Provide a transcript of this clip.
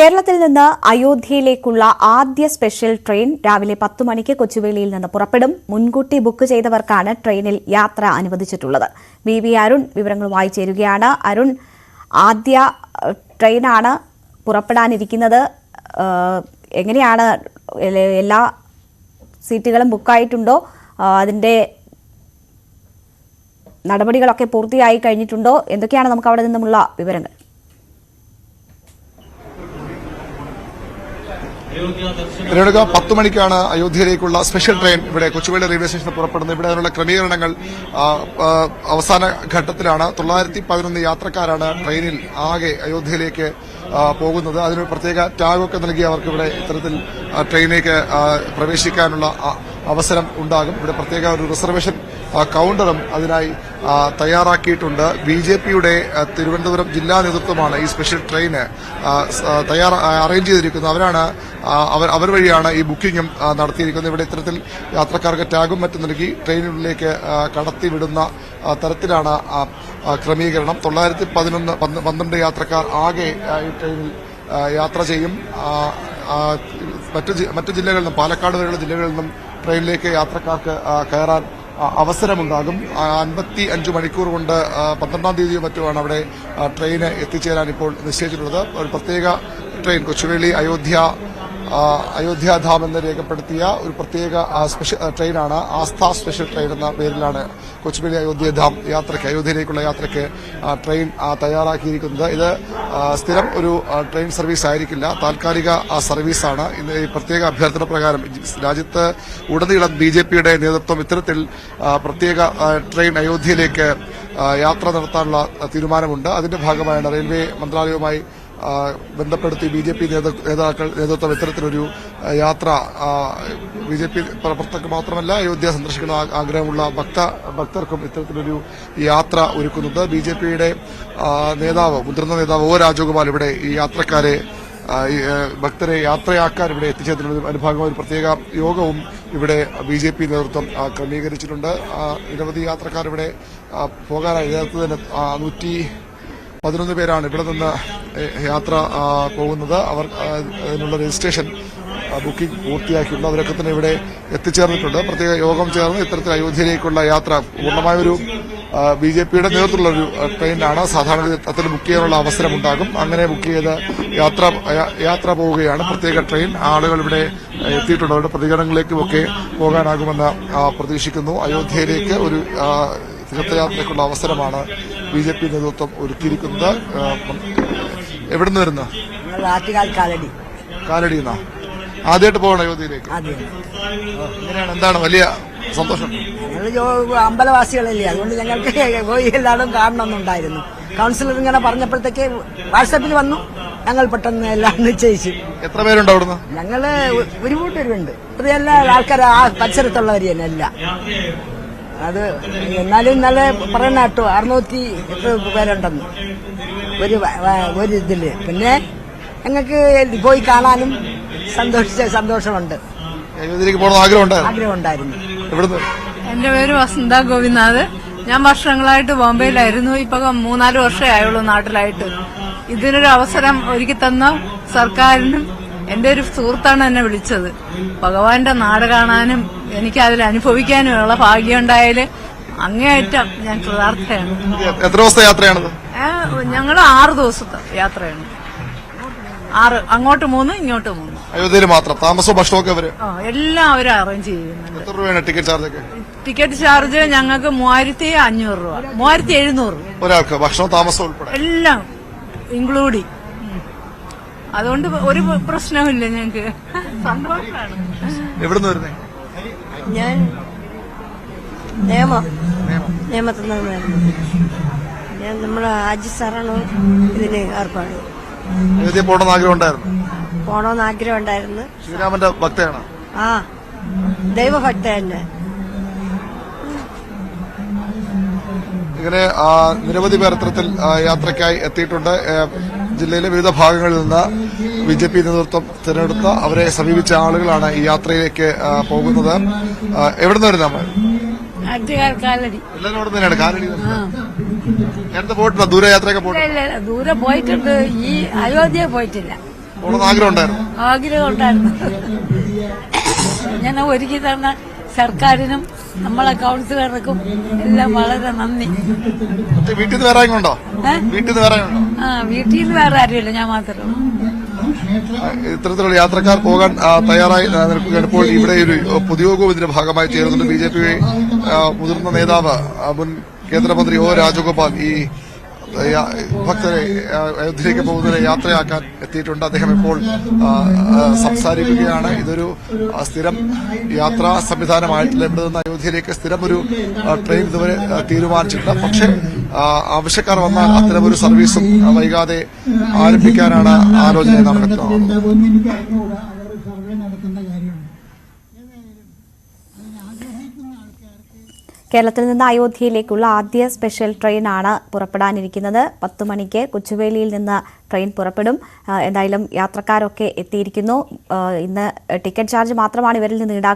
കേരളത്തിൽ നിന്ന് അയോധ്യയിലേക്കുള്ള ആദ്യ സ്പെഷ്യൽ ട്രെയിൻ രാവിലെ പത്ത് മണിക്ക് കൊച്ചുവേളിയിൽ നിന്ന് പുറപ്പെടും. മുൻകൂട്ടി ബുക്ക് ചെയ്തവർക്കാണ് ട്രെയിനിൽ യാത്ര അനുവദിച്ചിട്ടുള്ളത്. വി വി അരുൺ വിവരങ്ങളുമായി ചേരുകയാണ്. അരുൺ ആദ്യ ട്രെയിനാണ് പുറപ്പെടാനിരിക്കുന്നത്. എങ്ങനെയാണ് എല്ലാ സീറ്റുകളും ബുക്കായിട്ടുണ്ടോ? അതിന്റെ നടപടികളൊക്കെ പൂർത്തിയായി കഴിഞ്ഞിട്ടുണ്ടോ? എന്തൊക്കെയാണ് നമുക്ക് അവിടെ നിന്നുമുള്ള വിവരങ്ങൾ? രേണുക പത്ത് മണിക്കാണ് അയോധ്യയിലേക്കുള്ള സ്പെഷ്യൽ ട്രെയിൻ ഇവിടെ കൊച്ചുവേളി റെയിൽവേ സ്റ്റേഷനിൽ പുറപ്പെടുന്നത്. ഇവിടെ അതിനുള്ള ക്രമീകരണങ്ങൾ അവസാന ഘട്ടത്തിലാണ്. തൊള്ളായിരത്തി പതിനൊന്ന് യാത്രക്കാരാണ് ട്രെയിനിൽ ആകെ അയോധ്യയിലേക്ക് പോകുന്നത്. അതിന് പ്രത്യേക ടാഗൊക്കെ നൽകി അവർക്ക് ഇവിടെ ഇത്തരത്തിൽ ട്രെയിനിലേക്ക് പ്രവേശിക്കാനുള്ള അവസരം ഉണ്ടാകും. ഇവിടെ പ്രത്യേക ഒരു റിസർവേഷൻ കൗണ്ടറും അതിനായി തയ്യാറാക്കിയിട്ടുണ്ട്. ബി ജെ പിയുടെ തിരുവനന്തപുരം ജില്ലാ നേതൃത്വമാണ് ഈ സ്പെഷ്യൽ ട്രെയിന് തയ്യാർ അറേഞ്ച് ചെയ്തിരിക്കുന്നത്. അവരാണ് അവർ അവർ വഴിയാണ് ഈ ബുക്കിംഗും നടത്തിയിരിക്കുന്നത്. ഇവിടെ ഇത്തരത്തിൽ യാത്രക്കാർക്ക് ടാഗും മറ്റും നൽകി ട്രെയിനുകളിലേക്ക് കടത്തിവിടുന്ന തരത്തിലാണ് ക്രമീകരണം. തൊള്ളായിരത്തി പതിനൊന്ന് പന്ത് പന്ത്രണ്ട് യാത്രക്കാർ ആകെ ഈ ട്രെയിനിൽ യാത്ര ചെയ്യും. മറ്റു മറ്റു ജില്ലകളിൽ നിന്നും പാലക്കാട് വരെയുള്ള ജില്ലകളിൽ നിന്നും ട്രെയിനിലേക്ക് യാത്രക്കാർക്ക് കയറാൻ അവസരമുണ്ടാകും. അൻപത്തി അഞ്ച് മണിക്കൂർ കൊണ്ട് പന്ത്രണ്ടാം തീയതിയോ മറ്റുമാണ് അവിടെ ട്രെയിന് എത്തിച്ചേരാൻ ഇപ്പോൾ നിശ്ചയിച്ചിട്ടുള്ളത്. ഒരു പ്രത്യേക ട്രെയിൻ കൊച്ചുവേളി അയോധ്യ അയോധ്യാധാം എന്ന് രേഖപ്പെടുത്തിയ ഒരു പ്രത്യേക സ്പെഷ്യൽ ട്രെയിനാണ് ആസ്ഥ സ്പെഷ്യൽ ട്രെയിൻ എന്ന പേരിലാണ് കൊച്ചുവേളി അയോധ്യാധാം യാത്രയ്ക്ക് അയോധ്യയിലേക്കുള്ള യാത്രയ്ക്ക് ട്രെയിൻ തയ്യാറാക്കിയിരിക്കുന്നത്. ഇത് സ്ഥിരം ഒരു ട്രെയിൻ സർവീസ് ആയിരിക്കില്ല. താൽക്കാലിക സർവീസാണ് ഇന്ന് ഈ പ്രത്യേക അഭ്യർത്ഥന പ്രകാരം രാജ്യത്ത് ഉടനീളം ബി ജെ പിയുടെ നേതൃത്വം ഇത്തരത്തിൽ പ്രത്യേക ട്രെയിൻ അയോധ്യയിലേക്ക് യാത്ര നടത്താനുള്ള തീരുമാനമുണ്ട്. അതിന്റെ ഭാഗമായാണ് റെയിൽവേ മന്ത്രാലയവുമായി ബന്ധപ്പെടുത്തി ബി ജെ പി നേതാക്കൾ നേതൃത്വം ഇത്തരത്തിലൊരു യാത്ര ബി ജെ പി പ്രവർത്തകർക്ക് മാത്രമല്ല അയോധ്യ സന്ദർശിക്കുന്ന ആഗ്രഹമുള്ള ഭക്ത ഭക്തർക്കും ഇത്തരത്തിലൊരു യാത്ര ഒരുക്കുന്നത് ബി ജെ പിയുടെ നേതാവ് മുതിർന്ന നേതാവ് ഒ രാജഗോപാൽ ഇവിടെ ഈ യാത്രക്കാരെ ഭക്തരെ യാത്രയാക്കാൻ ഇവിടെ എത്തിച്ചേർന്നതിന് അനുഭാഗമായ ഒരു പ്രത്യേക യോഗവും ഇവിടെ ബി ജെ പി നേതൃത്വം ക്രമീകരിച്ചിട്ടുണ്ട്. നിരവധി യാത്രക്കാർ ഇവിടെ പോകാനായി. നേരത്തെ തന്നെ നൂറ്റി പതിനൊന്ന് പേരാണ് ഇവിടെ നിന്ന് യാത്ര പോകുന്നത്. അവർ അതിനുള്ള രജിസ്ട്രേഷൻ ബുക്കിംഗ് പൂർത്തിയാക്കിയിട്ടുണ്ട്. അവരൊക്കെ തന്നെ ഇവിടെ എത്തിച്ചേർന്നിട്ടുണ്ട്. പ്രത്യേക യോഗം ചേർന്ന് ഇത്തരത്തിൽ അയോധ്യയിലേക്കുള്ള യാത്ര പൂർണമായൊരു ബി ജെ പിയുടെ നേതൃത്വമുള്ള ഒരു ട്രെയിനാണ് സാധാരണ അത്തരം ബുക്ക് ചെയ്യാനുള്ള അവസരമുണ്ടാകും. അങ്ങനെ ബുക്ക് ചെയ്ത് യാത്ര യാത്ര പോവുകയാണ്. പ്രത്യേക ട്രെയിൻ ആളുകൾ ഇവിടെ എത്തിയിട്ടുണ്ട്. അവരുടെ പ്രതികരണങ്ങളിലേക്കുമൊക്കെ പോകാനാകുമെന്ന് പ്രതീക്ഷിക്കുന്നു. അയോധ്യയിലേക്ക് ഒരു ആ, തീർത്ഥയാത്രയ്ക്കുള്ള അവസരമാണ് ബി ജെ പി നേതൃത്വം ഒരുക്കിയിരിക്കുന്നത്. എവിടുന്ന് വരുന്ന? ഞങ്ങൾ കാലടി. കാലടി നിന്നാ ആദ്യമായിട്ട് പോകണം അയോധ്യയിലേക്ക് എങ്ങനെയാണ്? എന്താണ് വലിയ സന്തോഷം? ഞങ്ങൾ അമ്പലവാസികളല്ലേ. അതുകൊണ്ട് ഞങ്ങൾക്ക് പോയി എല്ലാവരും കാണണമെന്നുണ്ടായിരുന്നു. കൗൺസിലർ ഇങ്ങനെ പറഞ്ഞപ്പോഴത്തേക്ക് വാട്സാപ്പിൽ വന്നു. ഞങ്ങൾ പെട്ടെന്ന് എല്ലാം നിശ്ചയിച്ചു. എത്ര പേരുണ്ട് അവിടുന്ന്? ഞങ്ങൾ ഒരു കൂട്ടരുണ്ട്. ഇത്രയെല്ലാം ആൾക്കാർ ആ പരിസരത്തുള്ളവർ തന്നെ അല്ല അത് എന്നാലും ഇന്നലെ പറയുന്ന കേട്ടോ അറുന്നൂറ്റി എട്ട് പേരുണ്ടെന്ന്. ഒരു ഒരു ഇതിൽ പിന്നെ ഞങ്ങൾക്ക് പോയി കാണാനും സന്തോഷിച്ച സന്തോഷമുണ്ട്. ആഗ്രഹമുണ്ടായിരുന്നു പോകണം ആഗ്രഹം ഉണ്ടായിരുന്നു ആഗ്രഹം ഉണ്ടായിരുന്നു എവിടുന്ന്? എന്റെ പേര് വസന്ത ഗോപിനാഥ്. ഞാൻ വർഷങ്ങളായിട്ട് ബോംബെയിലായിരുന്നു. ഇപ്പൊ മൂന്നാൽ വർഷമേ ആയുള്ളൂ നാട്ടിലായിട്ട്. ഇതിനൊരു അവസരം ഒരുക്കി തന്ന സർക്കാരിനും എന്റെ ഒരു സുഹൃത്താണ് എന്നെ വിളിച്ചത്. ഭഗവാന്റെ നാട് കാണാനും എനിക്ക് അതിൽ അനുഭവിക്കാനുമുള്ള ഭാഗ്യം ഉണ്ടായാൽ അങ്ങേയറ്റം ഞാൻ കൃതാർത്ഥയാണ്. എത്ര ദിവസത്തെ യാത്രയാണത്? ഞങ്ങൾ ആറ് ദിവസത്തെ യാത്രയാണ്. ആറ് അങ്ങോട്ട് മൂന്ന് ഇങ്ങോട്ട് മൂന്ന്. അയോധ്യയിൽ മാത്രം? താമസവും ഭക്ഷണമൊക്കെ അവർ? എല്ലാം അവർ അറേഞ്ച് ചെയ്യുന്നുണ്ട്. എത്ര രൂപയാണ് ടിക്കറ്റ് ചാർജ് ടിക്കറ്റ് ചാർജ് ഞങ്ങൾക്ക് മൂവായിരത്തി അഞ്ഞൂറ് രൂപ. മൂവായിരത്തി എഴുന്നൂറ്. ഒരാൾക്ക് ഭക്ഷണം താമസം ഉൾപ്പെടെ? എല്ലാം ഇൻക്ലൂഡിങ് അതുകൊണ്ട് ഒരു പ്രശ്നമില്ല ഞങ്ങക്ക്. സന്തോഷമാണ് എവിടുന്ന് വരുന്നേ? ഞാൻ നിയമം നിയമത്തിൽ നിന്നായിരുന്നു ഞാൻ നമ്മുടെ ആജി സാറാണ് ഇതിന് ഏർപ്പാട് അയോധ്യ പോകണമെന്ന് ആഗ്രഹം ഉണ്ടായിരുന്നു പോണമെന്ന് ആഗ്രഹം ഉണ്ടായിരുന്നു ശ്രീരാമന്റെ ഭക്തയാണ് ആ ദൈവഭക്ത തന്നെ ഇങ്ങനെ ആ, നിരവധി പേർ ഇത്തരത്തിൽ യാത്രക്കായി യാത്രയ്ക്കായി എത്തിയിട്ടുണ്ട്. ജില്ലയിലെ വിവിധ ഭാഗങ്ങളിൽ നിന്ന് ബി ജെ പി നേതൃത്വം തിരഞ്ഞെടുത്ത അവരെ സമീപിച്ച ആളുകളാണ് ഈ യാത്രയിലേക്ക് പോകുന്നത്. എവിടെ നിന്ന് വരുന്ന എല്ലാവരും അവിടെ തന്നെയാണ് കാലടി. നേരത്തെ പോയിട്ടുണ്ടോ? ദൂരയാത്രയൊക്കെ ഇല്ല, ദൂരെ പോയിട്ടുണ്ട്. ഈ അയോധ്യ പോയിട്ടില്ല. ആഗ്രഹം ഉണ്ടായിരുന്നു ആഗ്രഹം ഉണ്ടായിരുന്നു ഞാൻ ഒരുക്കി തന്ന സർക്കാരിനും നമ്മളെ കൗൺസിലർക്കും എല്ലാം വളരെ നന്ദി. വീട്ടിൽ നിന്ന് വേറെ ആരെങ്കിലും ഉണ്ടോ? വീട്ടിൽ നിന്ന് വേറെ ആരെങ്കിലും ഉണ്ടോ? ആ വീട്ടിൽ നിന്ന് വേറെ ആരുമില്ല ഞാൻ മാത്രമേ ഉള്ളൂ. ഇത്തരത്തിലുള്ള യാത്രക്കാർ പോകാൻ തയ്യാറായി നിൽക്കുകയാണ് ഇപ്പോൾ ഇവിടെ ഒരു പൊതുയോഗവും ഇതിന്റെ ഭാഗമായി ചേരുന്നുണ്ട്. ബി മുതിർന്ന നേതാവ് മുൻ കേന്ദ്രമന്ത്രി ഒ രാജഗോപാൽ ഈ ഭക്തരെ അയോധ്യയിലേക്ക് പോകുന്നതിനെ യാത്രയാക്കാൻ എത്തിയിട്ടുണ്ട്. അദ്ദേഹം ഇപ്പോൾ സംസാരിക്കുകയാണ്. ഇതൊരു സ്ഥിരം യാത്രാ സംവിധാനമായിട്ടില്ല ഇവിടെ നിന്ന് അയോധ്യയിലേക്ക് സ്ഥിരം ഒരു ട്രെയിൻ ഇതുവരെ തീരുമാനിച്ചിട്ടില്ല. പക്ഷേ ആവശ്യക്കാർ വന്നാൽ അത്തരമൊരു സർവീസും ആ, വൈകാതെ ആരംഭിക്കാനാണ് ആലോചന എന്നാണ് കേരളത്തിൽ നിന്ന് അയോധ്യയിലേക്കുള്ള ആദ്യ സ്പെഷ്യൽ ട്രെയിനാണ് പുറപ്പെടാനിരിക്കുന്നത്. പത്ത് മണിക്ക് കൊച്ചുവേലിയിൽ നിന്ന് ട്രെയിൻ പുറപ്പെടും. എന്തായാലും യാത്രക്കാരൊക്കെ എത്തിയിരിക്കുന്നു. ഇന്ന് ടിക്കറ്റ് ചാർജ് മാത്രമാണ് ഇവരിൽ നിന്ന് ഈടാക്കുന്നത്.